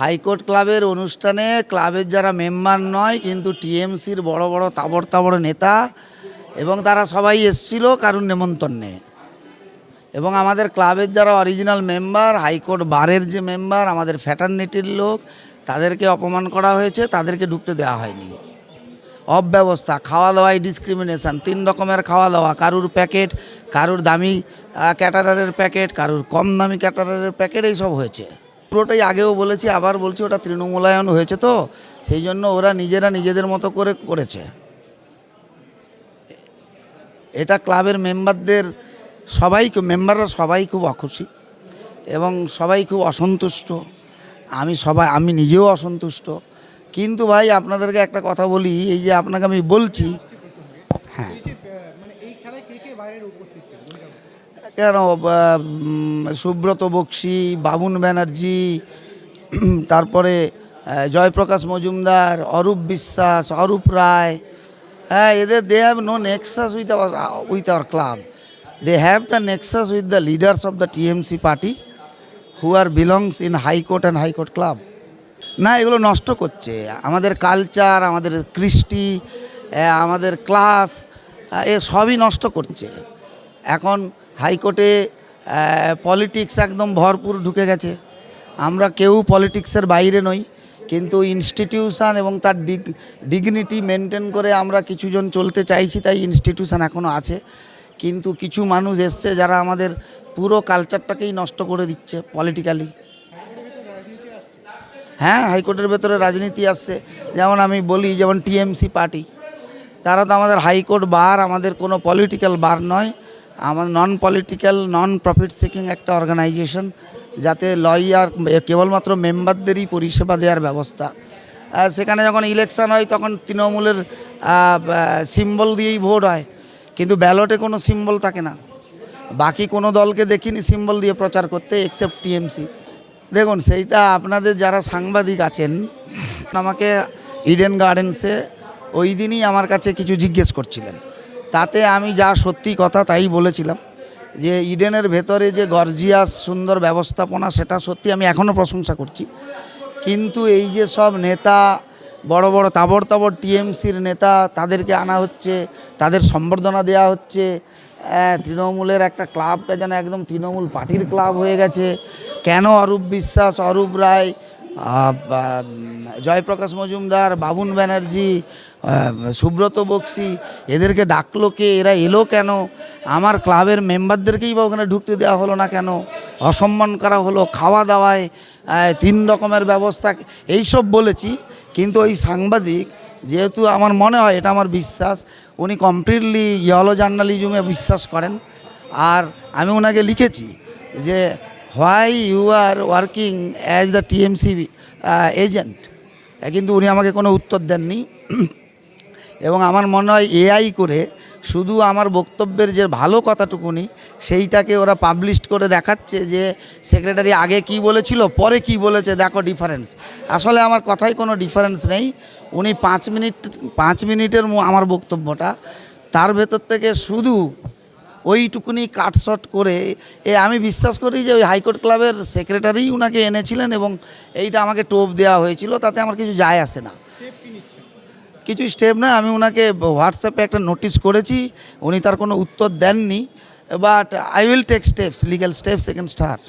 High court ক্লাবের অনুষ্ঠানে ক্লাবের যারা মেম্বার নয়, কিন্তু টিএমসির বড় বড় তাবড় তাবড় নেতা এবং তারা সবাই এসছিল কারণ নেমন্তন্নে। এবং আমাদের ক্লাবের যারা অরিজিনাল মেম্বার, হাইকোর্ট বারের যে মেম্বার, আমাদের ফ্যাটার্নিটির লোক, তাদেরকে অপমান করা হয়েছে, তাদেরকে ঢুকতে দেওয়া হয়নি। অব্যবস্থা খাওয়া দাওয়ায় ডিসক্রিমিনেশন, তিন রকমের খাওয়া দাওয়া কারুর প্যাকেট, কারুর দামি ক্যাটারারের প্যাকেট, কারুর কম দামি ক্যাটারারের প্যাকেট, এইসব হয়েছে। পুরোটাই আগেও বলেছি, আবার বলছি ওটা তৃণমূলায়ন হয়েছে তো, সেই জন্য ওরা নিজেরা নিজেদের মতো করে করেছে। এটা ক্লাবের মেম্বারদের সবাই, মেম্বাররা সবাই খুব অখুশি এবং সবাই খুব অসন্তুষ্ট। আমি সবাই, আমি নিজেও অসন্তুষ্ট। কিন্তু ভাই, আপনাদেরকে একটা কথা বলি, এই যে আপনাকে আমি বলছি হ্যাঁ। কেন সুব্রত বক্সি বাবুন ব্যানার্জি তারপরে জয়প্রকাশ মজুমদার, অরূপ বিশ্বাস, অরূপ রায় হ্যাঁ এদের they have no nexus with our with our club they have the nexus with the leaders of the TMC party who are belongs in high court and high court club না, এগুলো নষ্ট করছে। আমাদের কালচার আমাদের কৃষ্টি আমাদের class এ সবই নষ্ট করছে। এখন হাইকোর্টে পলিটিক্স একদম ভরপুর ঢুকে গেছে। আমরা কেউ পলিটিক্সের বাইরে নই, কিন্তু ইনস্টিটিউশন এবং তার ডিগ ডিগনিটি মেনটেন করে আমরা কিছুজন চলতে চাইছি, তাই ইনস্টিটিউশন এখনও আছে। কিন্তু কিছু মানুষ এসছে যারা আমাদের পুরো কালচারটাকেই নষ্ট করে দিচ্ছে পলিটিক্যালি হ্যাঁ হাইকোর্টের ভেতরে রাজনীতি আসছে। যেমন আমি বলি, যেমন টিএমসি পার্টি তারা তো আমাদের হাইকোর্ট বার, আমাদের কোনো পলিটিক্যাল বার নয়। আমাদের non political non profit seeking একটা অর্গানাইজেশন যাতে লয়ার কেবলমাত্র মেম্বারদেরই পরিষেবা দেওয়ার ব্যবস্থা। সেখানে যখন ইলেকশন হয়, তখন তৃণমূলের সিম্বল দিয়েই ভোট হয়। কিন্তু ব্যালটে কোনো সিম্বল থাকে না। বাকি কোনো দলকে দেখিনি সিম্বল দিয়ে প্রচার করতে এক্সেপ্ট টিএমসি দেখুন, সেইটা আপনাদের যারা সাংবাদিক আছেন, আমাকে ইডেন গার্ডেন্সে ওই দিনই আমার কাছে কিছু জিজ্ঞেস করছিলেন। তাতে আমি যা সত্যি কথা তাই বলেছিলাম, যে ইডেনের ভেতরে যে গর্জিয়াস সুন্দর ব্যবস্থাপনা সেটা সত্যি আমি এখনও প্রশংসা করছি। কিন্তু এই যে সব নেতা, বড় বড় তাবড় তাবড় টিএমসির নেতা তাদেরকে আনা হচ্ছে, তাদের সম্বর্ধনা দেওয়া হচ্ছে তৃণমূলের একটা ক্লাবটা যেন একদম তৃণমূল পার্টির ক্লাব হয়ে গেছে। কেন অরূপ বিশ্বাস, অরূপ রায় জয়প্রকাশ মজুমদার, বাবুন ব্যানার্জি সুব্রত বক্সি, এদেরকে ডাকলো কে, এরা এলো কেন? আমার ক্লাবের মেম্বারদেরকেই বা ওখানে ঢুকতে দেওয়া হলো না কেন? অসম্মান করা হলো, খাওয়া দাওয়ায় তিন রকমের ব্যবস্থা, এইসব বলেছি। কিন্তু ওই সাংবাদিক, যেহেতু আমার মনে হয়, এটা আমার বিশ্বাস, উনি কমপ্লিটলি ইয়েলো জার্নালিজমে বিশ্বাস করেন। আর আমি ওনাকে লিখেছি যে why you are working as the TMC agent কিন্তু উনি আমাকে কোনো উত্তর দেননি। এবং আমার মনে হয় এআই করে শুধু আমার বক্তব্যের যে ভালো কথাটুকুনি, সেইটাকে ওরা পাবলিশ করে দেখাচ্ছে যে সেক্রেটারি আগে কি বলেছিল, পরে কি বলেছে, দেখো ডিফারেন্স আসলে আমার কথায় কোনো ডিফারেন্স নেই। উনি পাঁচ মিনিট, পাঁচ মিনিটের আমার বক্তব্যটা। তার ভেতর থেকে শুধু ওইটুকুনি কাটশট করে এ আমি বিশ্বাস করি যে ওই হাইকোর্ট ক্লাবের সেক্রেটারিই উনাকে এনেছিলেন এবং এইটা আমাকে টোপ দেওয়া হয়েছিল, তাতে আমার কিছু যায় আসে না। কিছু স্টেপ না আমি ওনাকে হোয়াটসঅ্যাপে একটা নোটিশ করেছি, উনি তার কোনো উত্তর দেননি but I will take steps legal steps against her